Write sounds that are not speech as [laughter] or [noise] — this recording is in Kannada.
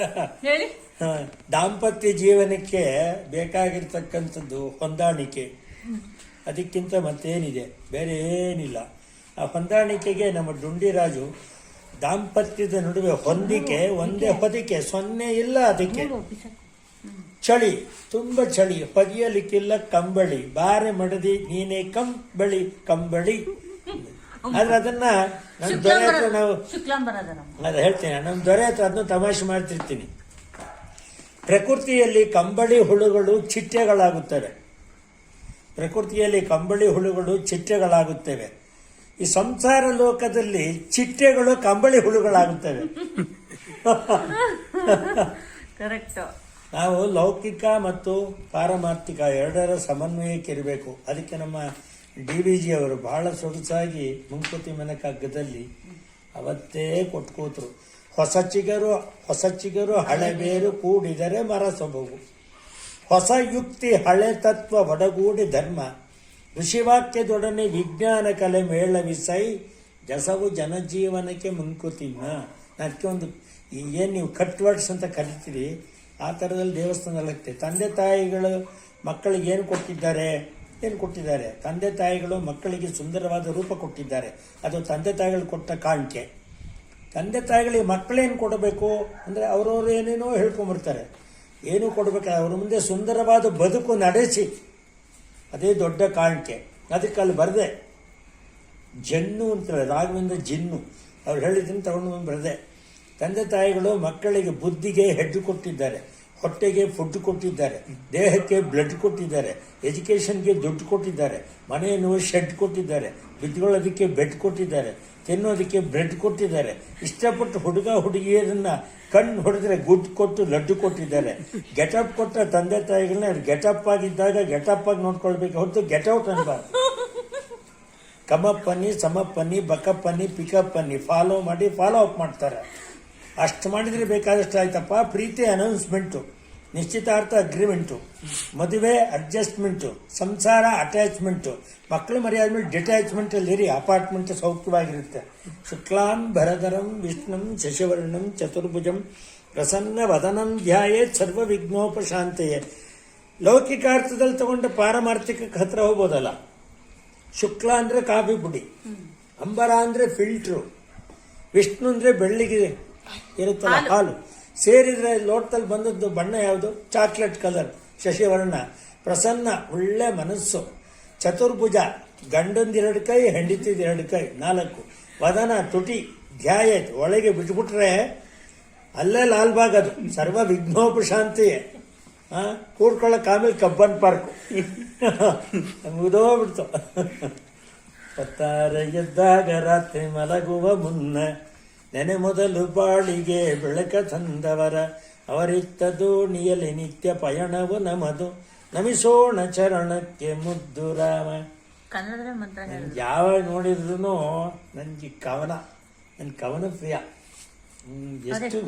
[laughs] ಹೇಳಿ. ದಾಂಪತ್ಯ ಜೀವನಕ್ಕೆ ಬೇಕಾಗಿರ್ತಕ್ಕಂಥದ್ದು ಹೊಂದಾಣಿಕೆ. ಅದಕ್ಕಿಂತ ಮತ್ತೇನಿದೆ? ಬೇರೆ ಏನಿಲ್ಲ. ಆ ಹೊಂದಾಣಿಕೆಗೆ ನಮ್ಮ ಡುಂಡಿರಾಜು ದಾಂಪತ್ಯದ ನಡುವೆ ಹೊಂದಿಕೆ ಒಂದೇ ಹೊದಿಕೆ. ಸೊನ್ನೆ ಇಲ್ಲ ಅದಕ್ಕೆ. ಚಳಿ ತುಂಬ ಚಳಿ. ಹೊದಿಯಲಿಕ್ಕಿಲ್ಲ ಕಂಬಳಿ. ಬಾರೆ ಮಡದಿ ನೀನೇ ಕಂಬಳಿ ಕಂಬಳಿ. ಆದ್ರೆ ಅದನ್ನ ನನ್ನ ದೊರೆ ಹತ್ರ ನಾವು ಅದ ಹೇಳ್ತೇನೆ ನಮ್ಮ ದೊರೆ ಹತ್ರ ಅದನ್ನು ತಮಾಷೆ ಮಾಡ್ತಿರ್ತೀನಿ. ಪ್ರಕೃತಿಯಲ್ಲಿ ಕಂಬಳಿ ಹುಳುಗಳು ಚಿಟ್ಟೆಗಳಾಗುತ್ತವೆ. ಪ್ರಕೃತಿಯಲ್ಲಿ ಕಂಬಳಿ ಹುಳುಗಳು ಚಿಟ್ಟೆಗಳಾಗುತ್ತವೆ. ಈ ಸಂಸಾರ ಲೋಕದಲ್ಲಿ ಚಿಟ್ಟೆಗಳು ಕಂಬಳಿ ಹುಳುಗಳಾಗುತ್ತವೆ. ಕರೆಕ್ಟ್ ನಾವು ಲೌಕಿಕ ಮತ್ತು ಪಾರಮಾರ್ಥಿಕ ಎರಡರ ಸಮನ್ವಯಕ್ಕೆ ಇರಬೇಕು. ಅದಕ್ಕೆ ನಮ್ಮ ಡಿ ವಿ ಜಿ ಅವರು ಬಹಳ ಸೊಗಸಾಗಿ ಮುಂಕುತಿ ಮನಕಗ್ಗದಲ್ಲಿ ಅವತ್ತೇ ಕೊಟ್ಕೋತರು. ಕೂತರು ಹೊಸ ಚಿಗರು ಹೊಸ ಚಿಗರು ಹಳೆ ಬೇರು ಕೂಡಿದರೆ ಮರ ಸೊಬಗು ಹೊಸ ಯುಕ್ತಿ, ಹಳೆ ತತ್ವ ಒಡಗೂಡಿ ಧರ್ಮ. ಋಷಿವಾಕ್ಯದೊಡನೆ ವಿಜ್ಞಾನ ಕಲೆ ಮೇಳವಿಸೈ ಜಸವು ಜನಜೀವನಕ್ಕೆ ಮುಂಕುತಿಮ್ಮ. ಅದಕ್ಕೆ ಒಂದು ಏನು ನೀವು ಕಟ್ ವರ್ಡ್ಸ್ ಅಂತ ಕರಿತೀರಿ, ಆ ಥರದಲ್ಲಿ ದೇವಸ್ಥಾನದಲ್ಲತ್ತೆ ತಂದೆ ತಾಯಿಗಳು ಮಕ್ಕಳಿಗೆ ಏನು ಕೊಟ್ಟಿದ್ದಾರೆ? ಏನು ಕೊಟ್ಟಿದ್ದಾರೆ. ತಂದೆ ತಾಯಿಗಳು ಮಕ್ಕಳಿಗೆ ಸುಂದರವಾದ ರೂಪ ಕೊಟ್ಟಿದ್ದಾರೆ. ಅದು ತಂದೆ ತಾಯಿಗಳು ಕೊಟ್ಟ ಕಾಣಿಕೆ. ತಂದೆ ತಾಯಿಗಳಿಗೆ ಮಕ್ಕಳೇನು ಕೊಡಬೇಕು? ಅಂದರೆ ಅವರವರು ಏನೇನೋ ಹೇಳ್ಕೊಂಬರ್ತಾರೆ ಏನು ಕೊಡಬೇಕು? ಅವ್ರ ಮುಂದೆ ಸುಂದರವಾದ ಬದುಕು ನಡೆಸಿ. ಅದೇ ದೊಡ್ಡ ಕಾಣಿಕೆ. ಅದಕ್ಕೆ ಅಲ್ಲಿ ಬರದೆ. ಜನ್ನು ಅಂತಾರೆ ರಾಘವೇಂದ್ರ ಜಿನ್ನು. ಅವ್ರು ಹೇಳಿದ್ದೀನಿ ತಗೊಂಡು ಬರದೆ. ತಂದೆ ತಾಯಿಗಳು ಮಕ್ಕಳಿಗೆ ಬುದ್ಧಿಗೆ ಹೆಡ್ಡು ಕೊಟ್ಟಿದ್ದಾರೆ. ಹೊಟ್ಟೆಗೆ ಫುಡ್ ಕೊಟ್ಟಿದ್ದಾರೆ, ದೇಹಕ್ಕೆ ಬ್ಲಡ್ ಕೊಟ್ಟಿದ್ದಾರೆ ಎಜುಕೇಷನ್ಗೆ ದುಡ್ಡು ಕೊಟ್ಟಿದ್ದಾರೆ ಮನೆಯನ್ನು ಶೆಡ್ ಕೊಟ್ಟಿದ್ದಾರೆ, ಬಿದ್ದುಕೊಳ್ಳೋದಕ್ಕೆ ಬೆಡ್ ಕೊಟ್ಟಿದ್ದಾರೆ, ತಿನ್ನೋದಕ್ಕೆ ಬ್ರೆಡ್ ಕೊಟ್ಟಿದ್ದಾರೆ. ಇಷ್ಟಪಟ್ಟು ಹುಡುಗ ಹುಡುಗಿಯರನ್ನ ಕಣ್ಣು ಹೊಡೆದ್ರೆ ಗುಡ್ ಕೊಟ್ಟು ಲಡ್ಡು ಕೊಟ್ಟಿದ್ದಾರೆ. ಗೆಟಪ್ ಕೊಟ್ಟ ತಂದೆ ತಾಯಿಗಳನ್ನ ಗೆಟಪ್ ಆಗಿದ್ದಾಗ ಗೆಟಪ್ ಆಗಿ ನೋಡ್ಕೊಳ್ಬೇಕು, ಹೊರತು ಗೆಟೌಟ್ ಅನ್ಬಾರ್ದು. ಕಮಪ್ಪನ್ನಿ, ಸಮಪ್ಪನ್ನಿ, ಬಕಪ್ಪನ್ನಿ ಪಿಕಪ್ಪನ್ನಿ ಫಾಲೋ ಮಾಡಿ ಫಾಲೋ ಅಪ್ ಮಾಡ್ತಾರೆ. ಅಷ್ಟು ಮಾಡಿದ್ರೆ ಬೇಕಾದಷ್ಟು ಆಯ್ತಪ್ಪ. ಪ್ರೀತಿ ಅನೌನ್ಸ್ಮೆಂಟು ನಿಶ್ಚಿತಾರ್ಥ ಅಗ್ರಿಮೆಂಟು ಮದುವೆ ಅಡ್ಜಸ್ಟ್ಮೆಂಟು ಸಂಸಾರ ಅಟ್ಯಾಚ್ಮೆಂಟು ಮಕ್ಕಳು ಮರಿ ಡಿಟ್ಯಾಚ್ಮೆಂಟ್ ಡಿಟ್ಯಾಚ್ಮೆಂಟಲ್ಲಿ ಇರಿ. ಅಪಾರ್ಟ್ಮೆಂಟ್ ಸೌಖ್ಯವಾಗಿರುತ್ತೆ. ಶುಕ್ಲಾನ್ ಭರಧರಂ ವಿಷ್ಣುಂ, ಶಶಿವರ್ಣಂ, ಚತುರ್ಭುಜಂ, ಪ್ರಸನ್ನ ವದನಂ, ಧ್ಯಾಯೇ ಸರ್ವ ವಿಘ್ನೋಪಶಾಂತೆಯೇ. ಲೌಕಿಕಾರ್ಥದಲ್ಲಿ ತಗೊಂಡ ಪಾರಮಾರ್ಥಿಕಕ್ಕೆ ಹತ್ರ ಹೋಗ್ಬೋದಲ್ಲ? ಶುಕ್ಲ ಅಂದ್ರೆ ಕಾಫಿ ಪುಡಿ, ಅಂಬರ ಅಂದ್ರೆ ಫಿಲ್ಟ್ರು ವಿಷ್ಣು ಅಂದ್ರೆ ಬೆಳ್ಳಿಗೆ ಇರುತ್ತಲ್ಲ ಹಾಲು. ಸೇರಿದ್ರೆ ಲೋಟದಲ್ಲಿ ಬಂದದ್ದು ಬಣ್ಣ ಯಾವುದು? Chocolate colour ಶಶಿವರ್ಣ. ಪ್ರಸನ್ನ ಒಳ್ಳೆ ಮನಸ್ಸು. ಚತುರ್ಭುಜ ಗಂಡಂದಿರಡು ಕೈ ಹೆಂಡತಿದೆರಡು ಕೈ ನಾಲ್ಕು. ವದನ ತುಟಿ ಧ್ಯಾಯ ಒಳಗೆ ಬಿಟ್ಬಿಟ್ರೆ ಅಲ್ಲೇ ಲಾಲ್ಬಾಗ್ ಅದು. ಸರ್ವ ವಿಘ್ನೋಪಶಾಂತಿಯೇ ಹಾಂ ಕೂಡ್ಕೊಳ್ಳೋಕೆ ಆಮೇಲೆ ಕಬ್ಬನ್ ಪಾರ್ಕ್. [laughs] ಮುಗಿದೋಗ್ಬಿಡ್ತು. ಹೊತ್ತಾರೆ [laughs] ಎದ್ದಾಗ ರಾತ್ರಿ ಮಲಗುವ ಮುನ್ನ ನೆನೆ ಮೊದಲು ಬಾಳಿಗೆ ಬೆಳಕ ತಂದವರ ಅವರಿತ್ತ ದೋಣಿಯಲ್ಲಿ ನಿತ್ಯ ಪಯಣವು ನಮದು. ನಮಿಸೋಣ ಚರಣಕ್ಕೆ ಮುದ್ದು ರಾಮ. ಯಾವಾಗ ನೋಡಿದ್ರು ನನಗೆ ಕವನ ನನ್ನ ಕವನ ಪ್ರಿಯ. ಎಷ್ಟು